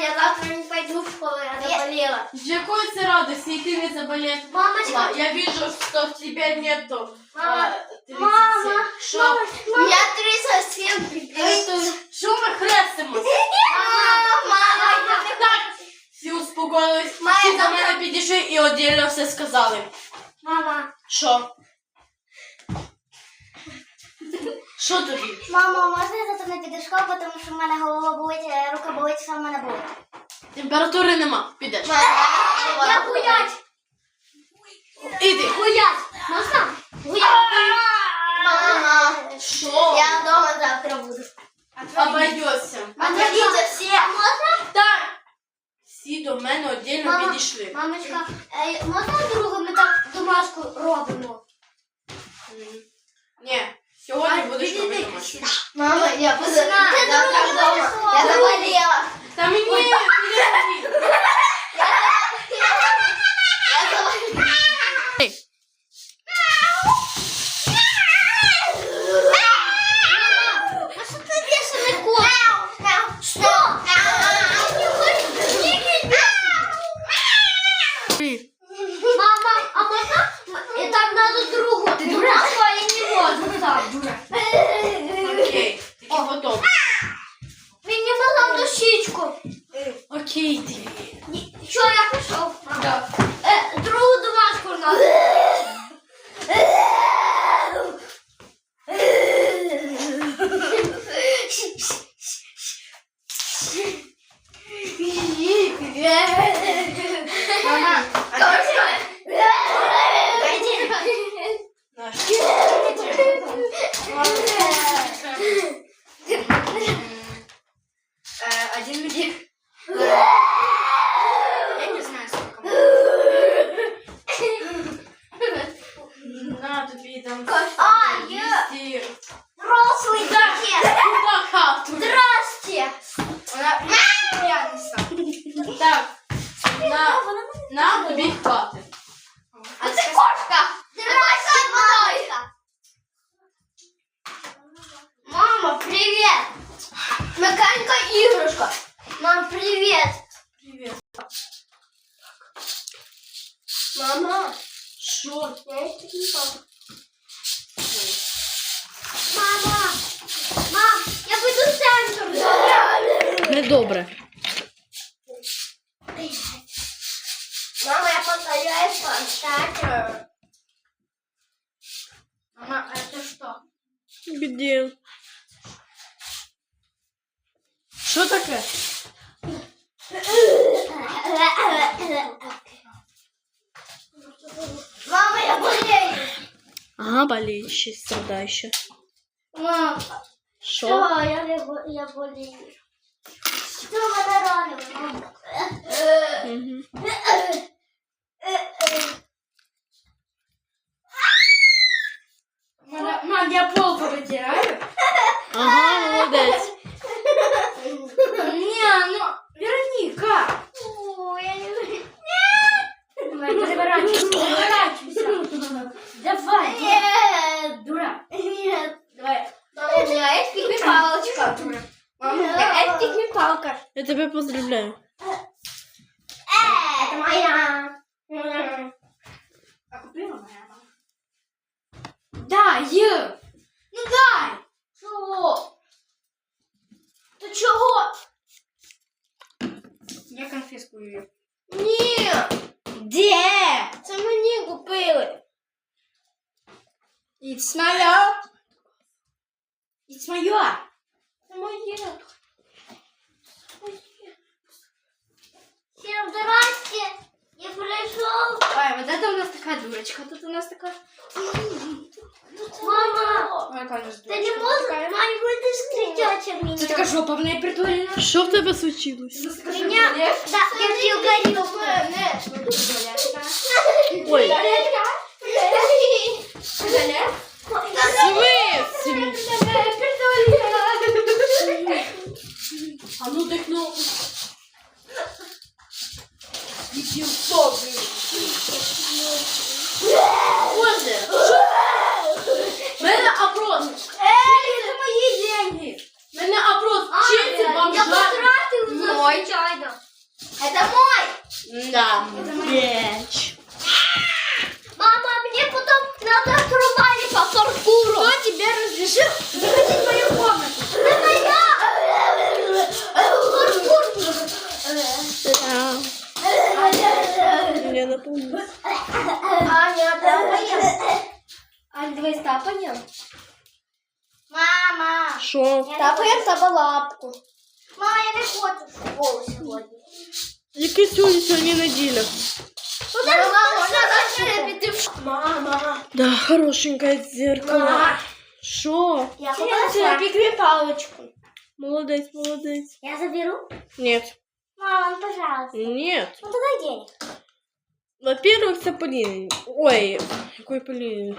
я завтра не пойду в школу, я заболела. З якої це радості, і ти не заболів? Мамочка, Я вижу, что в тебе нету. Мама, а, 37. мама, Що? мама, у меня 37 прикинь. Що ми хрестимось? Мама, мама, Так, всі успокоїлись, Моя всі до мама- мене підійшли і отдельно все сказали. мама, Що? Що тобі? мама, можна я завтра не піду в школу, тому що в мене голова болить, е, рука болить, все в мене болить. Температури нема, підеш. Я гулять, Іди. гулять, можна? Гулять. Мама, Що? я вдома завтра буду. Обойдешся. Отводите все. Можна? Так. Всі до мене отдельно Мама, підійшли. Мамочка, е, можна другу ми так домашку робимо? Ні, сьогодні будеш робити домашню. Мама, я буду завтра вдома. Я заболела. Та мені підійшли. там. А, я- їсти. Взрослый пакет. Куда хату? Здрасте. Вона п'яниця. Так, на, нам тобі хватить. А ты кошка. Здрасте, мамочка. Мама, привет. Механика игрушка. Мам, привет. Привіт. Мама. Що? Я еще не папа. Мама. Мам, я пойду в центр. Недобре. Мама, я повторяю контактер. Мама, это что? Где? Що таке? Мама, я болею. Ага, болеет ще, Мама, Що? Я, не бо- я болею. Що мене ранило, мама? Мам, я пол повытираю. Ага, молодець. Не, ну, Вероника. О, я не Нет. Давай, переворачивайся, переворачивайся. Давай. Нет. Дура. Нет. Давай. Мама, у меня есть пикми-палочка. Мама, у меня есть пикми-палка. Я тебе поздравляю. Э, это моя. А купила моя мама? Дай! Ну дай! Чого? Ти чого? Я конфискую. Ні! Де? Це мені купили. It's моя. It's моє. Це моє. Всем здрасте! Я пришел. Ой, вот это у нас такая дурочка. Тут у нас такая... Мама, Ой, конечно, ты не можешь? Маме, будешь кричать от меня. Це така жопа в неї притворена. Що в тебе случилось? Меня, да, я пью горилку. Ой, В А ну дихну. Іди в стоп. Боже, що? Мене опрос. Эй, это мои деньги. Мене опрос. Чим це вам я жаль? потратил за мой. случайно. Это мой. Да. Бич. Мама, мне потом надо отрубали по паркуру. Кто тебе разрешил заходить в мою комнату? Это моя! Паркур! Да Я напомню. Аня, тапаем. Аня, давай стапаем. Мама, Що? тапаем тебе лапку. Мама, я не хочу в школу сьогодні. Яке сьогодні сьогодні неділя? Мама, можна піти в школу. Мама. Да, хорошеньке зеркало. Мама. Що? Я попросила пикни палочку. Молодець, молодець. Я заберу? Нет. Мама, пожалуйста. Нет. Ну тогда денег. Во-первых, це Поліна. Ой, якої Поліни?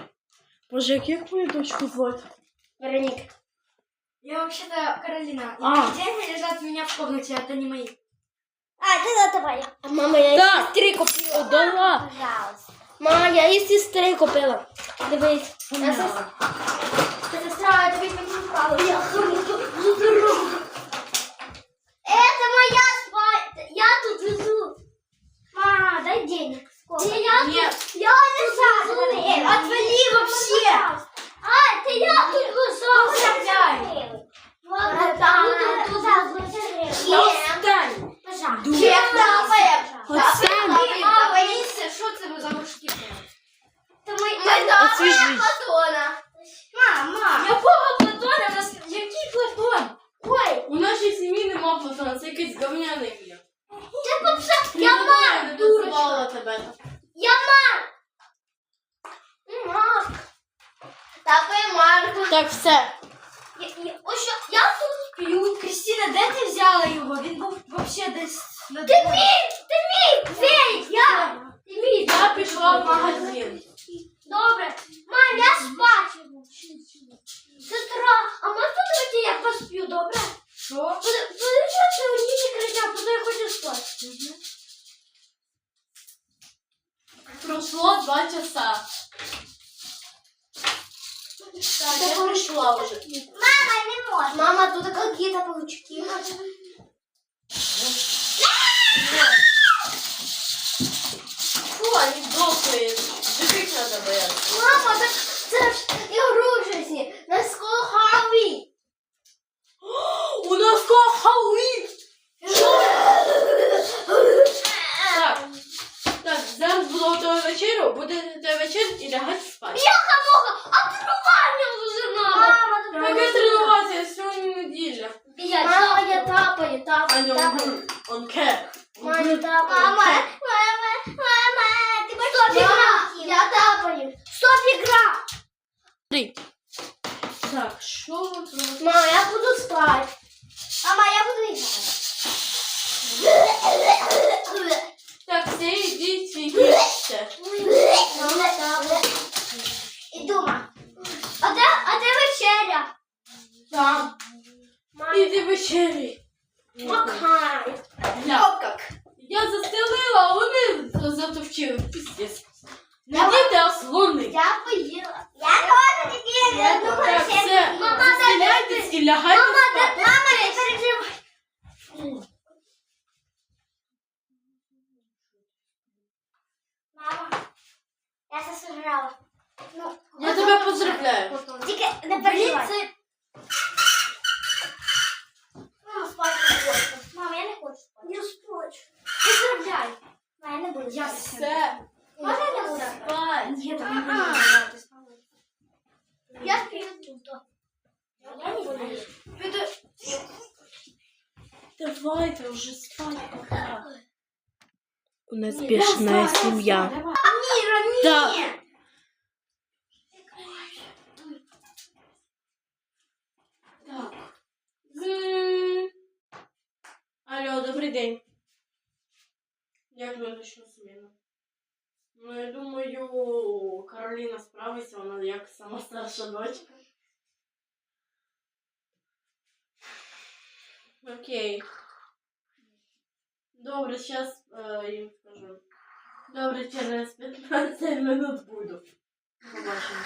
Боже, як як мою дочку звати? Вероника. Я вообще-то Каролина. И А. деньги лежат у меня в комнате, это не мои. А, ты давай. Мама, я Да. из сестры купила. О, да ладно. Пожалуйста. Мама, я из сестры купила. Дивись. Я сес- Та Сестра, я тобі покупала. Я Это моя спальня. Я тут везу. Мама, дай денег. Сколько? Я Нет. тут, я тут везу. Э, отвали вообще. А, это я тут везу. Оставляй. Отстань. Пожалуйста. Чек тапаем. Отстань. Тапаем, тапаем. Що це ви за мужики? Это мой... Ми тапаємо Освіжись. Платона. Мама. Якого Платона? У нас- Який Платон? Ой, У нашій сім'ї нема Платона, це якесь говняне ты попса... Я Ніхто дурочка. тебе. Я мам. Мам. Тапаємо Марку. Так, все. Я, я, ось що, я тут сплю. Кристина, де ти взяла його? Він був вообще десь на Ти мій! Ти мій! Вей! Я! Ти мій! Я пішла в магазин. Добре. Мам, я спати. Сестра, а можна давайте я посплю, добре? Що? Подивіться, що мені не кричав, бо я хочу спати. Пройшло два часа. Так, я прийшла вже. Мама, не можна. Мама, тут какие-то паучки. Фу, они дохлые. Жить надо бояться. Мама, так це ж ігрушечні. На скоро Харві. У нас Хэллоуин! Так, так, зараз буду готова вечерю, будете вечеряти і лягати спати. Там. Іди вечері. Макай. Гля. Я застелила, а вони затовчили. Піздець. Не діти, а слони. Я поїла. Я тоже не їла. Я думала, Так, що все, Мама, заселяйтесь і лягайте Мама, спати. да, мама, не переживай. Мама, я засыграла. Ну, Я тебе поздравляю. Тільки не переживай. У нас бешеная семья. Міра, ні. Да. Так. М. Алло, добрий день. Як ви ночну зміну? Ну, я думаю, Кароліна справиться, вона як сама старша дочка. Окей. Добре, зараз е, Е, їм скажу. Добре, через 15 минут буду. Побачимо.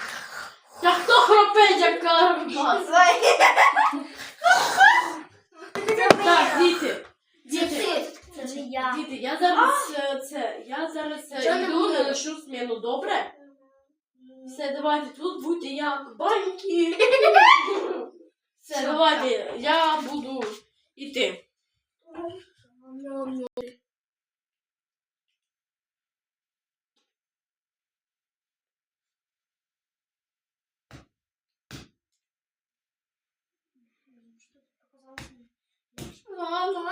Та хто хропить, як карбас? Так, діти. Діти. Це я. Зараз е, це. Я зараз е, Чого не йду, не лишу зміну, добре? Все, давайте тут будьте як баньки. Все, давайте, я буду йти. 怎么了怎么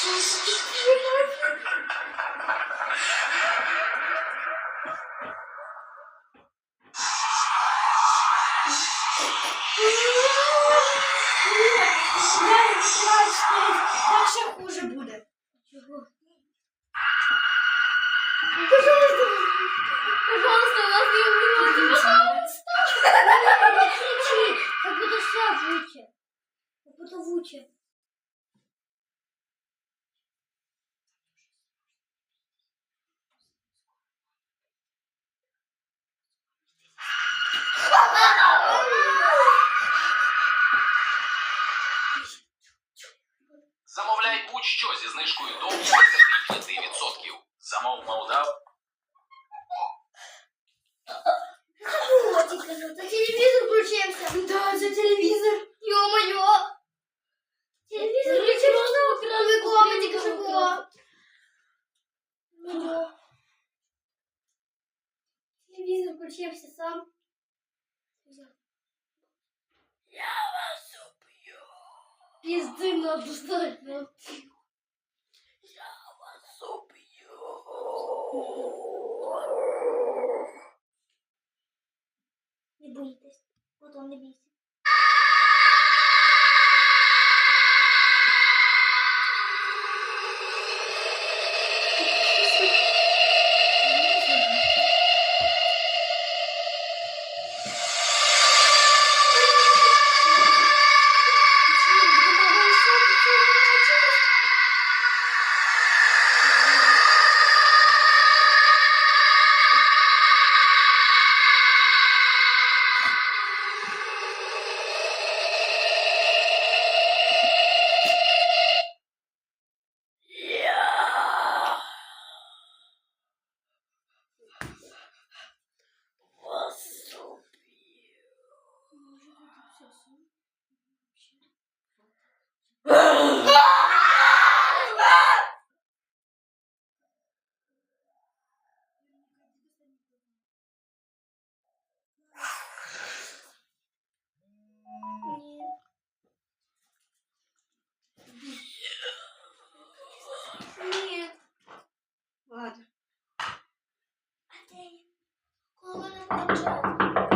precious in your life. включився сам. Я вас убью! Пизды надо ждать. но... Я вас убью! Не бойтесь, вот он и бесит. atıyorsun? Bir şey. Hadi. Hadi. Kollarım.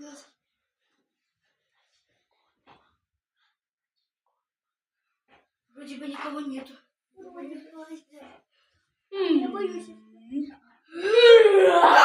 Давай. Вроде бы никого нету. Я боюсь.